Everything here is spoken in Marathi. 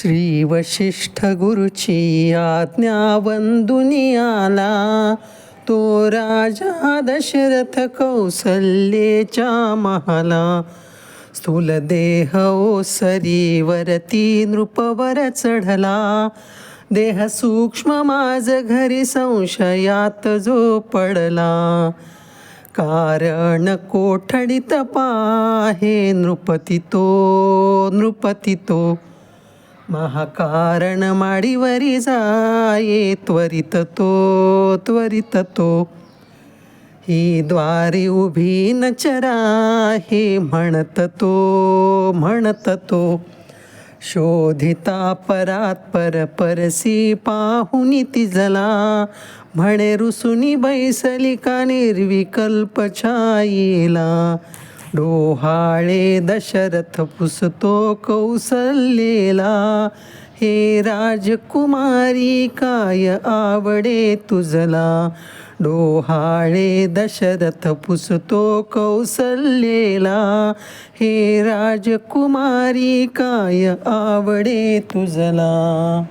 श्री वशिष्ठ गुरुची आज्ञा वंदुनी आला तो राजा दशरथ कौसल्येच्या महाला. स्थूल देह ओसरीवरती नृपवर चढला. देह सूक्ष्म माझ घरी संशयात जो पडला कारण कोठडीत पाहे नृपती तो नृपती तो. महाकारण माडीवरी जाये त्वरित तो त्वरित तो ही द्वारी उभी न हे म्हणत तो म्हणत तो शोधिता परात पर परसी पाहुनी तिजला म्हणे रुसुनी बैसलिका निर्विकल्प छाईला डोहाळे दशरथ पुसतो कौसल्येला. हे राजकुमारी काय आवडे तुझला? डोहाळे दशरथ पुसतो कौसल्येला. हे राजकुमारी काय आवडे तुझला?